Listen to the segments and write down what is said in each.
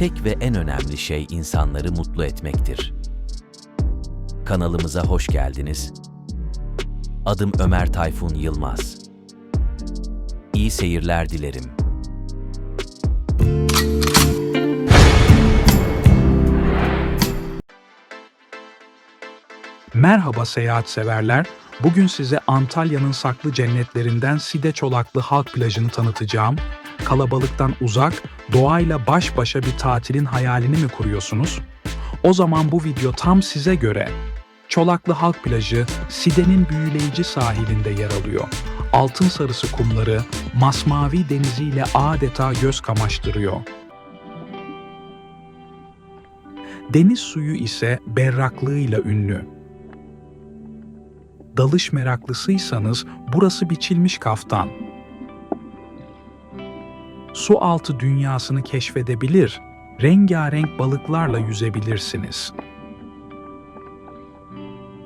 tek ve en önemli şey insanları mutlu etmektir. Kanalımıza hoş geldiniz. Adım Ömer Tayfun Yılmaz. İyi seyirler dilerim. Merhaba seyahat severler. Bugün size Antalya'nın saklı cennetlerinden Side Çolaklı Halk Plajı'nı tanıtacağım. Kalabalıktan uzak, doğayla baş başa bir tatilin hayalini mi kuruyorsunuz? O zaman bu video tam size göre. Çolaklı Halk Plajı, Side'nin büyüleyici sahilinde yer alıyor. Altın sarısı kumları, masmavi deniziyle adeta göz kamaştırıyor. Deniz suyu ise berraklığıyla ünlü. Dalış meraklısıysanız burası biçilmiş kaftan. Su altı dünyasını keşfedebilir, rengarenk balıklarla yüzebilirsiniz.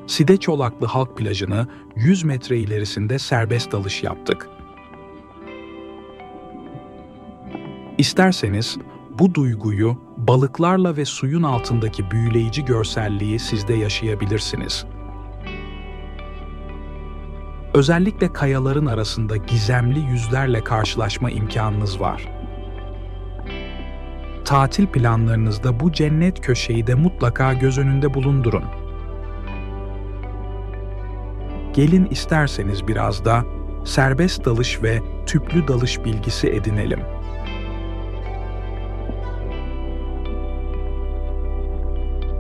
Side Çolaklı Halk Plajı'nı 100 metre ilerisinde serbest dalış yaptık. İsterseniz bu duyguyu balıklarla ve suyun altındaki büyüleyici görselliği sizde yaşayabilirsiniz. Özellikle kayaların arasında gizemli yüzlerle karşılaşma imkanınız var. Tatil planlarınızda bu cennet köşeyi de mutlaka göz önünde bulundurun. Gelin isterseniz biraz da serbest dalış ve tüplü dalış bilgisi edinelim.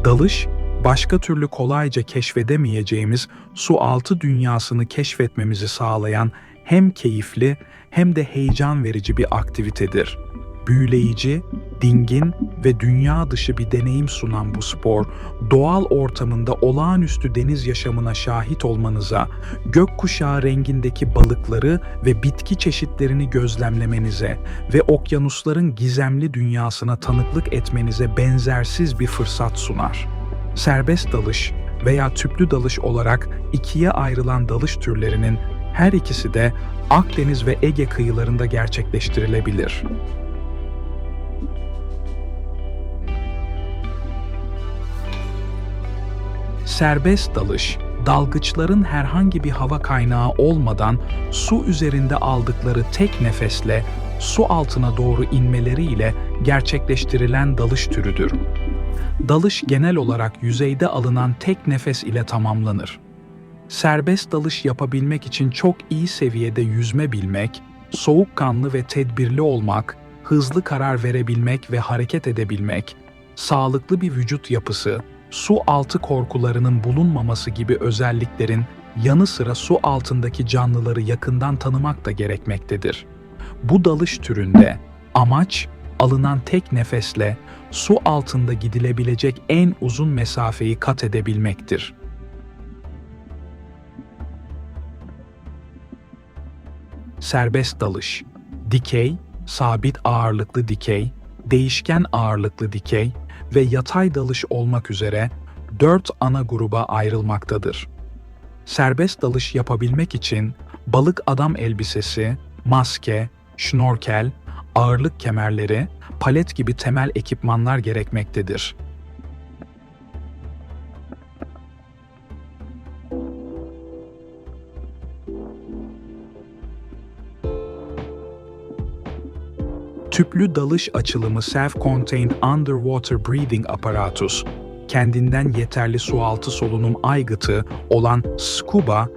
Dalış, başka türlü kolayca keşfedemeyeceğimiz su altı dünyasını keşfetmemizi sağlayan hem keyifli hem de heyecan verici bir aktivitedir. Büyüleyici, dingin ve dünya dışı bir deneyim sunan bu spor, doğal ortamında olağanüstü deniz yaşamına şahit olmanıza, gökkuşağı rengindeki balıkları ve bitki çeşitlerini gözlemlemenize ve okyanusların gizemli dünyasına tanıklık etmenize benzersiz bir fırsat sunar. Serbest dalış veya tüplü dalış olarak ikiye ayrılan dalış türlerinin her ikisi de Akdeniz ve Ege kıyılarında gerçekleştirilebilir. Serbest dalış, dalgıçların herhangi bir hava kaynağı olmadan su üzerinde aldıkları tek nefesle su altına doğru inmeleriyle gerçekleştirilen dalış türüdür. Dalış genel olarak yüzeyde alınan tek nefes ile tamamlanır. Serbest dalış yapabilmek için çok iyi seviyede yüzme bilmek, soğukkanlı ve tedbirli olmak, hızlı karar verebilmek ve hareket edebilmek, sağlıklı bir vücut yapısı, su altı korkularının bulunmaması gibi özelliklerin yanı sıra su altındaki canlıları yakından tanımak da gerekmektedir. Bu dalış türünde amaç alınan tek nefesle su altında gidilebilecek en uzun mesafeyi kat edebilmektir. Serbest dalış, dikey, sabit ağırlıklı dikey, değişken ağırlıklı dikey ve yatay dalış olmak üzere dört ana gruba ayrılmaktadır. Serbest dalış yapabilmek için balık adam elbisesi, maske, şnorkel, ağırlık kemerleri, palet gibi temel ekipmanlar gerekmektedir. Tüplü dalış açılımı Self-Contained Underwater Breathing Apparatus, kendinden yeterli sualtı solunum aygıtı olan SCUBA,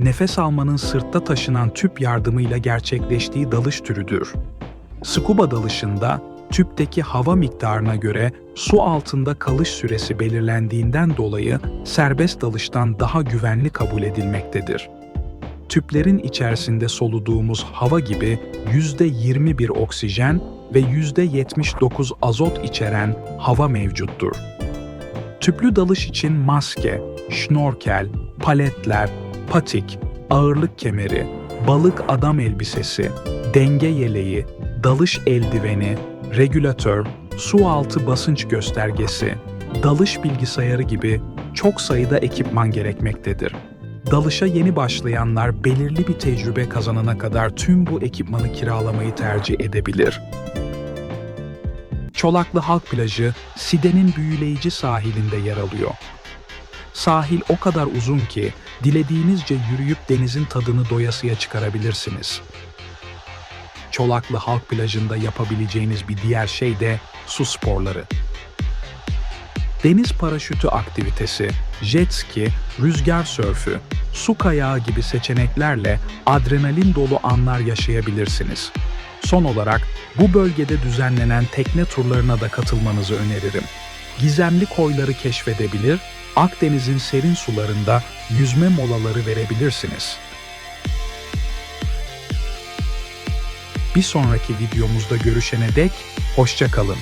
nefes almanın sırtta taşınan tüp yardımıyla gerçekleştiği dalış türüdür. Scuba dalışında tüpteki hava miktarına göre su altında kalış süresi belirlendiğinden dolayı serbest dalıştan daha güvenli kabul edilmektedir. Tüplerin içerisinde soluduğumuz hava gibi %21 oksijen ve %79 azot içeren hava mevcuttur. Tüplü dalış için maske, şnorkel, paletler, patik, ağırlık kemeri, balık adam elbisesi, denge yeleği, dalış eldiveni, regülatör, su altı basınç göstergesi, dalış bilgisayarı gibi çok sayıda ekipman gerekmektedir. Dalışa yeni başlayanlar belirli bir tecrübe kazanana kadar tüm bu ekipmanı kiralamayı tercih edebilir. Çolaklı Halk Plajı, Side'nin büyüleyici sahilinde yer alıyor. Sahil o kadar uzun ki dilediğinizce yürüyüp denizin tadını doyasıya çıkarabilirsiniz. Çolaklı Halk Plajı'nda yapabileceğiniz bir diğer şey de su sporları. Deniz paraşütü aktivitesi, jet ski, rüzgar sörfü, su kayağı gibi seçeneklerle adrenalin dolu anlar yaşayabilirsiniz. Son olarak bu bölgede düzenlenen tekne turlarına da katılmanızı öneririm. Gizemli koyları keşfedebilir, Akdeniz'in serin sularında yüzme molaları verebilirsiniz. Bir sonraki videomuzda görüşene dek hoşça kalın.